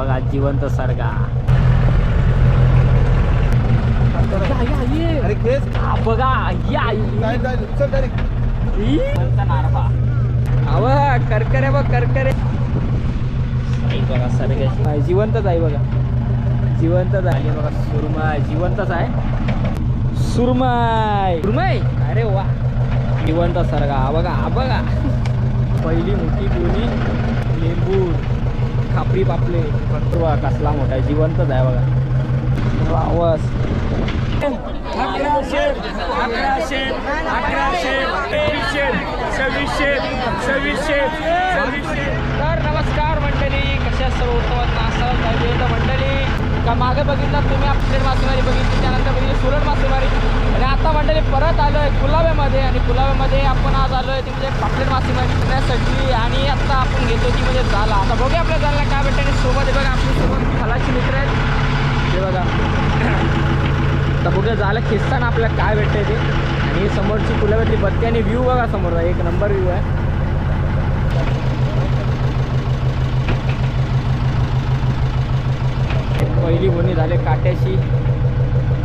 बघा जिवंत सरगा हा, बघा या. करकरे बघ करकरे. जिवंतच आहे बघा. जिवंतच आहे. बघा सुरमय जिवंतच आहे. सुरमय सुरमय अरे वा. जिवंत सरगा हा बघा हा बघा. पहिली मोठी गोणी लिंबू. खापरी पापले. वा कसला मोठा आहे जिवंतच आहे बघा. रावस अकराशे अकराशे अकराशे तेवीसशे सव्वीसशे सव्वीसशे सव्वीसशे. तर नमस्कार मंडळी कशा सर्व उत्तमात तर मंडळी. का मागं बघितलं तुम्ही आपली मासेमारी बघितली त्यानंतर बघितली सुरत मासेमारी आणि आता मंडळी परत आलो आहे कुलाव्यामध्ये आणि कुलाव्यामध्ये आपण आज आलो आहे ती म्हणजे पापलेट मासेमारी करण्यासाठी. आणि आता आपण घेतो ती म्हणजे झाला. आता बघूया आपल्या झाला काय भेटतं. आणि सोबत बघा आपली सोबत खालाची मित्र आहेत. हे बघा. आता बघूया झालं खेचताना आपल्याला काय भेटतंय ते. आणि समोरची कुलाव्यातली बत्ती आणि व्ह्यू बघा समोर एक नंबर व्ह्यू आहे. पहिली बोनी झाले काट्याची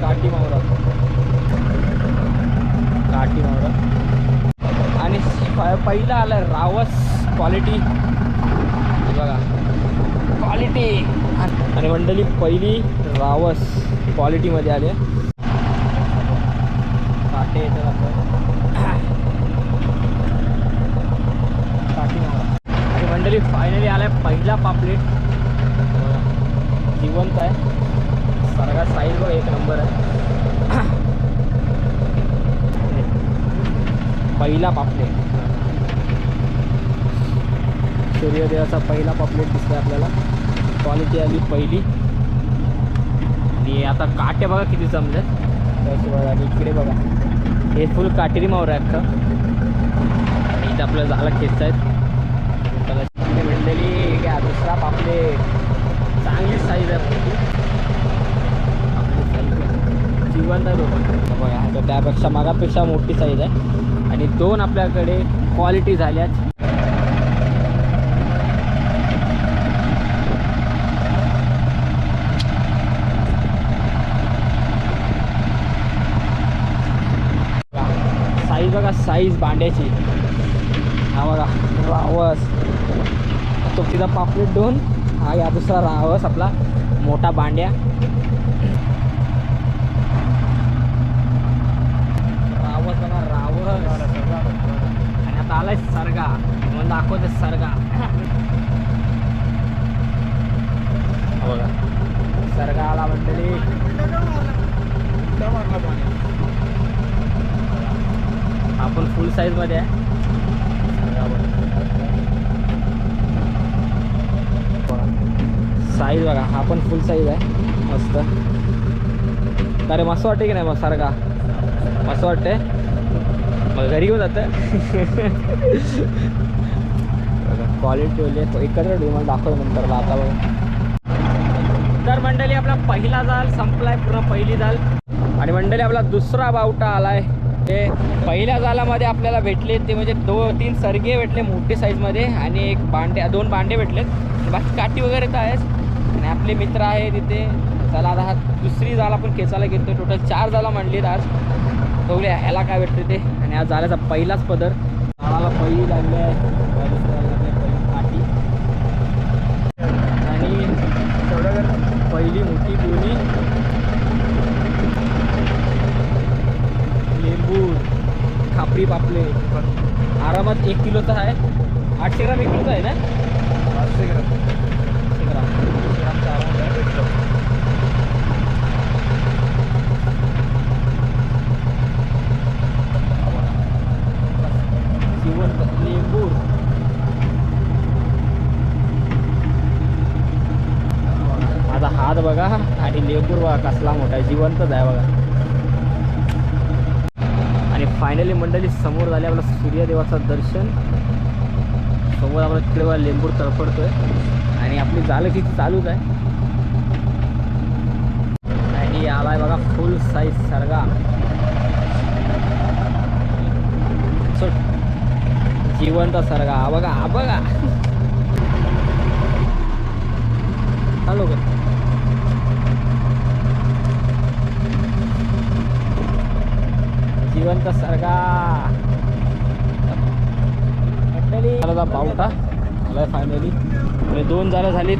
काठी मावरा काठी मावरा आणि पहिला आलं रावस क्वालिटी बघा. क्वालिटी आणि मंडळी पहिली रावस क्वालिटीमध्ये आले. काटे येतात काठी मावरा आणि मंडळी फायनली आलाय पहिला पापलेट बघा. जिवंत आहे सरगा साईज बघ एक नंबर आहे पहिला पापलेट. सूर्योदयाचा पहिला पापलेट दिसतोय आपल्याला. क्वालिटी आली पहिली. आणि आता काटे बघा किती जमल्यात त्याची आणि इकडे बघा. हे फुल काटेरी मावर आहे अख्खा आणि इथं आपल्याला झाला खेचता आहेत. त्याला म्हणलेली घ्या दुसरा पापलेट. चांगली साईज आहे जिवंत आहे बघा तर त्यापेक्षा मागापेक्षा मोठी साईज आहे. आणि दोन आपल्याकडे क्वालिटी झाल्याच साईज बघा साईज भांड्याची. हा बघा रावस. तो तिचा पापलेट दोन हा या दुसरा रावस आपला मोठा भांड्या रावस बघा रावस आणि सरगा. म्हणून दाखवते सरगा. बघा. सरगा आला मंडळी. आपण फुल साईजमध्ये आहे. साईज बघा. हा पण फुल साईज आहे. मस्त. अरे मस्त वाटते की नाही मग सारखा मस्त वाटते मग घरी घेऊन जातं क्वालिटी वगैरे एकत्र डिमांड दाखवतो नंतर आता बघा. तर मंडळी आपला पहिला जाल संपलाय पूर्ण पहिली जाल. आणि मंडळी आपला दुसरा बावटा आलाय. ते पहिल्या जालामध्ये आपल्याला भेटले ते म्हणजे दो तीन सरगे भेटले मोठे साईजमध्ये आणि एक बांडे दोन बांडे भेटलेत. बाकी काठी वगैरे तर आहेच. आणि आपले मित्र आहे तिथे चला आता हा दुसरी जाल आपण खेचायला घेतो टोटल चार जाला मांडलीत आज. बघूया ह्याला काय भेटते ते? आणि आज झाल्याचा पहिलाच पदर. झाडाला पहिली लागले आहे दुसऱ्याला लागली आहे पहिली काठी आणि तेवढं पहिली मोठी गोणी लिंबू खापरी पापले आरामात एक किलोचा आहे आठशे ग्राम एक किलोचा आहे ना पाचशे ग्राम आठशे ग्राम आठशे ग्रामचा आरामात आहे. जिवंत लिंबू माझा हात बघा आणि बघा कसला मोठा आहे. जिवंतच आहे बघा. आणि फायनली मंडळी समोर झाले आपलं सूर्यदेवाचं दर्शन. समोर आपला तिकडे लेंबूर तडफडतोय आणि आपली जालं की चालूच आहे. आणि आला आहे बघा फुल साईज सरगा. जिवंत सरगा. बघा बघा. हॅलो का जिवंत सरगा. झाला बावटा आलाय फायनली आणि दोन झालं झालीत.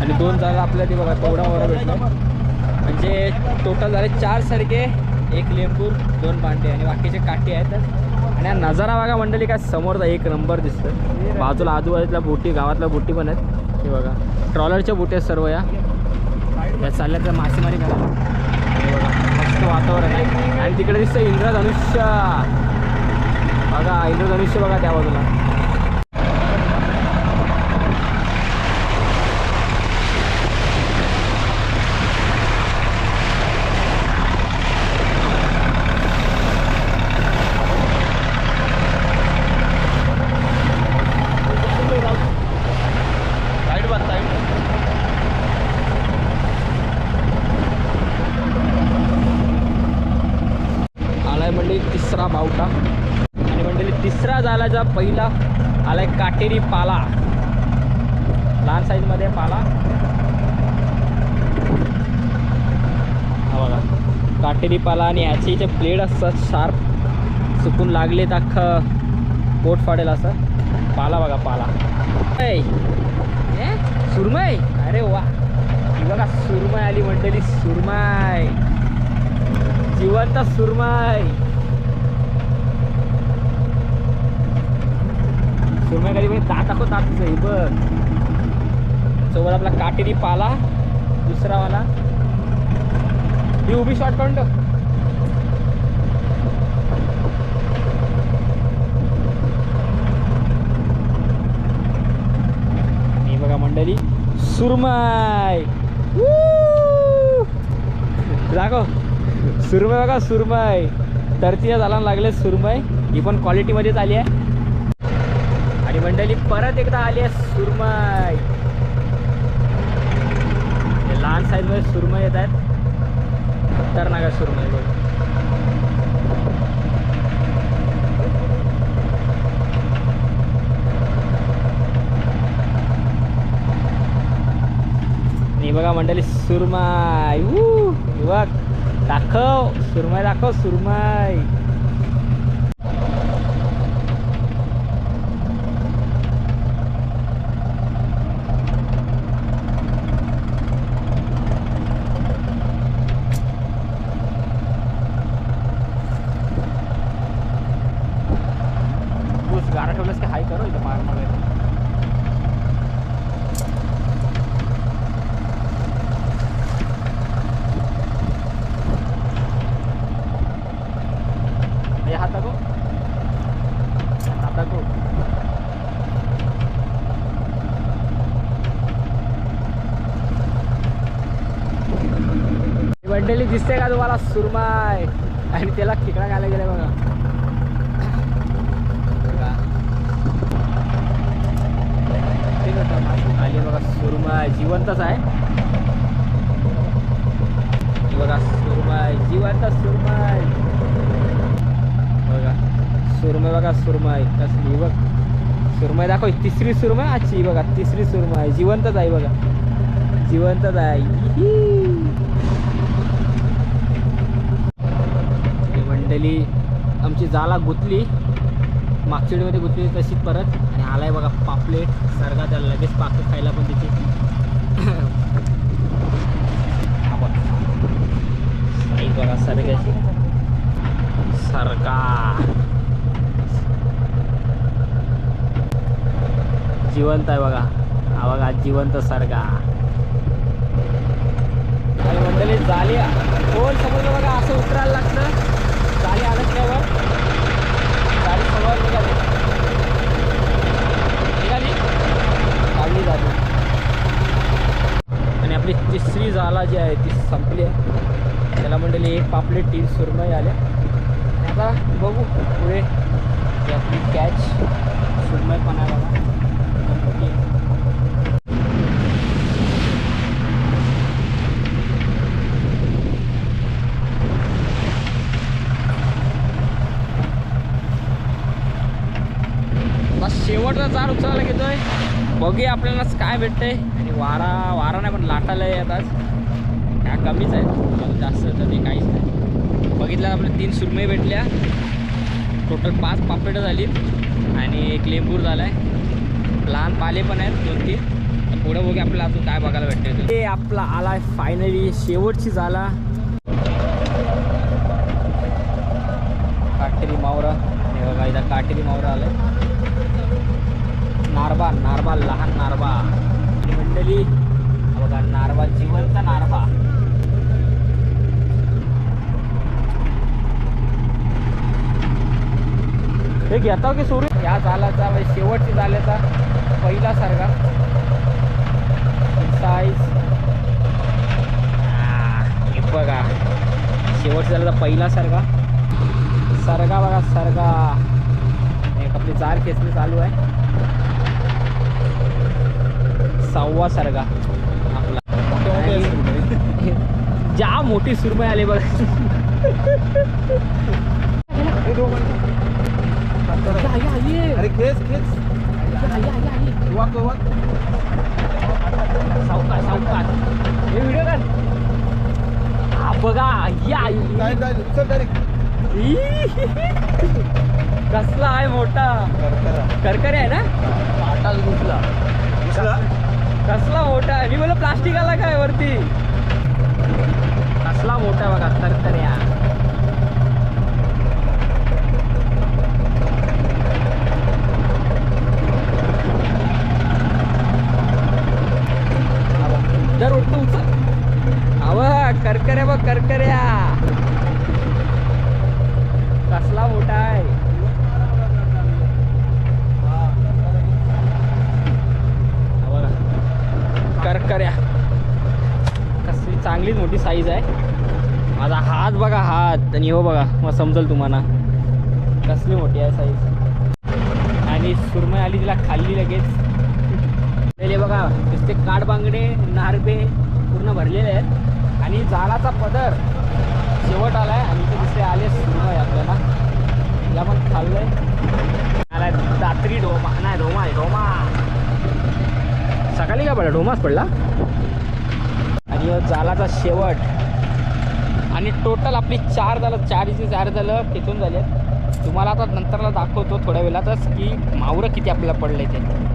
आणि दोन झालं आपल्या ते बघा तेवढा वर भेटला म्हणजे टोटल झाले चार सरके एक लेंबूर दोन पांडे आणि बाकीचे काठी आहेत. आणि हा नजारा बघा मंडळी काय समोरचा एक नंबर दिसतं बाजूला आजूबाजूला बोटी गावातल्या बोटी पण आहेत. हे बघा ट्रॉलरच्या बोटी आहेत सर्व या. चालल्या तर मासेमारी करा मस्त वातावरण आहे. आणि तिकडे दिसतं इंद्रधनुष्य. बघा इंद्रधनुष्य बघा त्या बाजूला साईड बस साईड आलाय मंडळी तिसरा बावटा आणि मंडळी तिसरा झालाचा पहिला आलाय काटेरी पाला. लहान साईजमध्ये पाला. हा बघा. काटेरी पाला आणि ह्याचे जे ब्लेड असतात शार्प चुकून लागले तर अख्खं पोट फाडेल असं. पाला बघा पाला. सुरमय सुरमई? अरे वा. ही बघा सुरमई आली मंडळी सुरमाय जिवंत सुरमाय सुरमई कधी म्हणजे दात दाखव दात हे बघ. सोबत आपला काटेरी पाला दुसरा वाला. ही उभी शॉर्ट काढून ठेव. मी बघा मंडळी सुरमई. दाखव. सुरमई बघा सुरमय तर तिच्या झाला लागले सुरमई. ही पण क्वालिटीमध्येच आली आहे. आणि मंडळी परत एकदा आली आहे सुरमय लहान साईजमध्ये सुरमई येत आहेत. खतरनाक आहे सुरमई बघ. बघा मंडळी सुरमाय ऊ, दाखव. सुरमय दाखव सुरमय ऊस गाडा हाई करो इधर करू इथं मार मार दिसते का तुम्हाला? सुरमाय. आणि त्याला खिकडा घायला गेला बघा. ते कसं मासे आली बघा सुरमाय जिवंतच आहे. बघा सुरमाय जिवंत सुरमाय बघा सुरमय बघा सुरमय कसली बघ. सुरमई दाखव तिसरी सुरमय आजची बघा तिसरी सुरमय जिवंतच आहे बघा. जिवंतच आहे. मंडली आमची जाला गुतली. मागच्या मध्ये गुतली तशीच परत. आणि आलाय बघा पापलेट. सरगा त्याला लगेच पाकं खायला पण तिची हा बघ. साईज बघा सरग्याची सरका जिवंत आहे बघा. हा बघा जिवंत सरगा आणि मंडळी जाली खोल समजलं बघा असं उतरायला लागतं. जाली अडकल्यावर गाडी समोर निघाली. निघाली? काढली जाते आणि आपली तिसरी जाला जी आहे ती संपली आहे. त्याला मंडळी एक पापलेट तीन सुरमई आले आता बघू पुढे आपली कॅच सुरमई पण आहे शेवटचा चार उचलायला घेतोय. बघूया आपल्याला काय भेटतंय. आणि वारा वारा नाही पण लाटायला येत ह्या कमीच आहेत. जास्त तर ते काहीच नाही. बघितलं आपल्या तीन सुरमई भेटल्या. टोटल पाच पापडं झालीत आणि एक लेंबूर झाला आहे लहान पाले पण आहेत दोन तीन. पुढं बघूया आपल्याला अजून काय बघायला भेटते ते. आपला आलाय फायनली शेवटची झाला. काटेरी मावरा. हे बघा इथं काटेरी मावरा आलाय. नारबा नारबा लहान नारबा. आणि मंडळी बघा नारबा जिवंत नारबा. घेता की सुरू? या जालाचा म्हणजे शेवटची जाल्याचा पहिला सारखा. साईज हे बघा. शेवटचा झाल्याचा पहिला सारखा. सरगा बघा सरगा एक आपली चार खेचणी चालू आहे. सहावा सरगा आपला. ज्या मोठी सुरमई आली बघ हे दोघं या, या, ये. अरे खेच खेच. वाक वाक. हे व्हिडिओ काढ. हा बघा या. काय काय? उचल डायरेक्ट. ई. कसला आहे मोठा. करकरे आहे ना? पाटाच घुसला. घुसला? कसला मोठा आहे. मी बोल प्लास्टिक आला काय वरती? कसला मोठा बघा करकऱ्या दर उठतो उचल अव करकऱ्या बघ करकऱ्या कसला मोठा आहे हा बघा करकऱ्या कसली चांगलीच मोठी साईज आहे. माझा हात बघा हात. आणि हो बघा मग समजेल तुम्हाला. कसली मोठी आहे साईज आणि सुरमई आली तिला खाल्ली लगेच. पहिले बघा नुसते काडबांगडे नारबे पूर्ण भरलेले आहेत. आणि जाळाचा पदर शेवट आलाय आणि ते दुसरे आले सुरमई आपल्याला. तिला पण खाल्लंय. आलाय दात्री ढोमा नाही ढोमा आहे ढोमा सकाळी काय पडला? ढोमाच पडला? आणि जालाचा शेवट. आणि टोटल आपली चार झालं चारीची चार झालं तिथून झाले. तुम्हाला आता नंतरला दाखवतो थोड्या वेळातच की मावरं किती आपल्याला आहे ते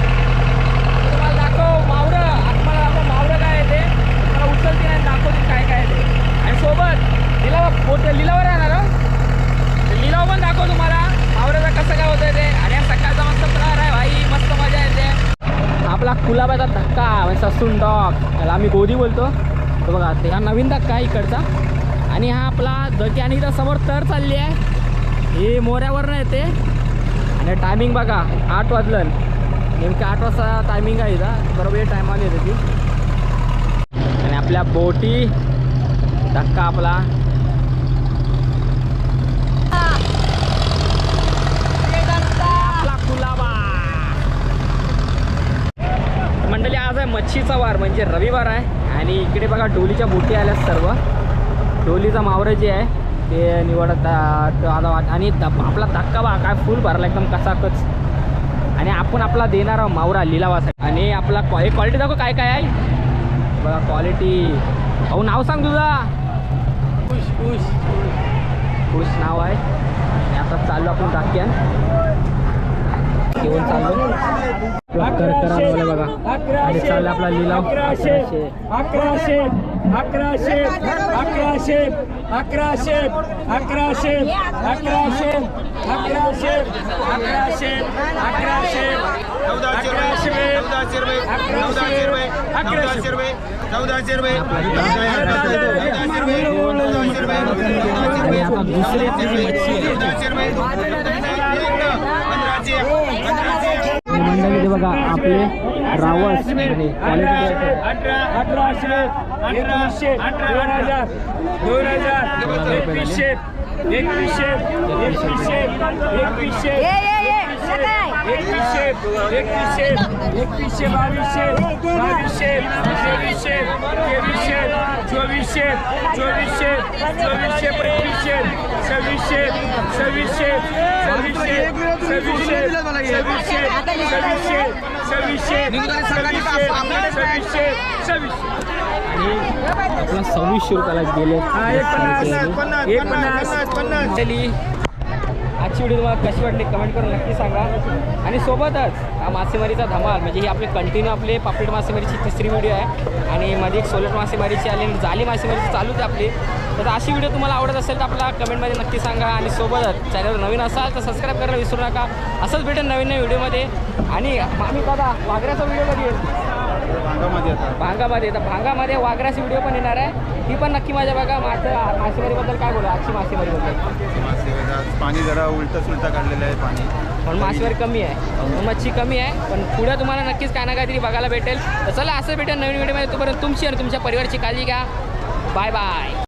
तुम्हाला दाखव मावरं आत्माला दाखव मावरं काय आहे ते मला उचलते नाही दाखवते काय काय आहे ते आणि सोबत लिलाव फोटो लिलावर आहे ना रे? लिलाव पण दाखव तुम्हाला मावराचं कसं काय होतं ते आणि हा सकाळचा मस्त प्रकार आहे भाई मस्त मजा येते आपला कुलाबाचा धक्का म्हणजे याला डॉग आम्ही गोदी बोलतो. तो बघा ते हा नवीन धक्का आहे इकडचा. आणि हा आपला धकी आणि इथं समोर तर चालली आहे. ही मोऱ्यावरनं येते. आणि टायमिंग बघा आठ वाजलं. नेमकं आठ वाजता टायमिंग आहे इथं. बरोबर टायमाला येते ती. आणि आपल्या बोटी धक्का आपला कुलाबा मंडळी आज आहे मच्छीचा वार म्हणजे रविवार आहे. आणि इकडे बघा डोलीच्या बोटी आल्या सर्व. डोलीचा मावरं जे आहे ते निवडत आणि आपला धक्का बा काय फुल भरला एकदम कसाकच. आणि आपण आपला देणार आहोत मावरा लिलावासाठी. आणि आपला क्वालिटी क्वालिटी दाखव काय काय आहे. बघा क्वालिटी अहो नाव सांग तुझा. खुश खुश खुश नाव आहे. आणि आता चाललो आपण टाक्यान घेऊन चाललो करकरांवाले बघा आणि चालला आपला लिलाव अकराशे अकराशे अकराशे अकराशे अकराशे अकराशे अकराशे अकराशे अकराशे अकराशे चौदाशे रुपये चौदाशे रुपये चौदाशे रुपये चौदाशे रुपये चौदाशे रुपये चौदाशे रुपये चौदाशे रुपये चौदाशे रुपये आणि मंडळी इथे बघा आपले रावस आणि क्वालिटी अठरा अठराशे एकोणीसशे दोन हजार दोन हजार एकवीसशे एकवीसशे एकवीसशे एकवीसशे एकवीसशे एकवीसशे एकवीसशे बावीसशे बावीसशे तेवीसशे तेवीसशे चोवीसशे चोवीसशे चोवीसशे पंचवीसशे सव्वीसशे सव्वीसशे सव्वीसशे सव्वीसशे सव्वीसशे सव्वीसशे सव्वीसशे सव्वीसशे आपला सव्वीसशे रुपयाला गेले. एक पन्नास, एक पन्नास पन्नास आजची व्हिडिओ तुम्हाला कशी वाटली कमेंट करून नक्की सांगा. आणि सोबतच हा मासेमारीचा धमाल म्हणजे ही आपली कंटिन्यू आपले पापलेट मासेमारीची तिसरी व्हिडिओ आहे. आणि मध्ये एक सोलट मासेमारीची आली आणि जाली मासेमारीची चालूच आहे आपली. तर अशी व्हिडिओ तुम्हाला आवडत असेल तर आपला कमेंटमध्ये नक्की सांगा. आणि सोबतच चॅनल नवीन असाल तर सबस्क्राईब करायला विसरू नका. असंच भेटेल नवीन नवीन व्हिडिओमध्ये आणि आम्ही दादा वाघऱ्याचा व्हिडिओ कधी येईल? भागामध्ये आता भांगामध्ये तर भांगामध्ये वाघराची व्हिडिओ पण येणार आहे. ती पण नक्की माझ्या बघा माझं मासेमारीबद्दल काय बोला? आजची मासेमारीबद्दल. मासे पाणी जरा उलटं सुलटं काढलेलं आहे पाणी. पण मासेमारी कमी आहे. मच्छी कमी आहे. पण पुढे तुम्हाला नक्कीच काय ना काहीतरी बघायला भेटेल. तर चला असं भेटेल नवीन व्हिडिओमध्ये तोपर्यंत तुमची आणि तुमच्या परिवाराची काळजी घ्या. Bye bye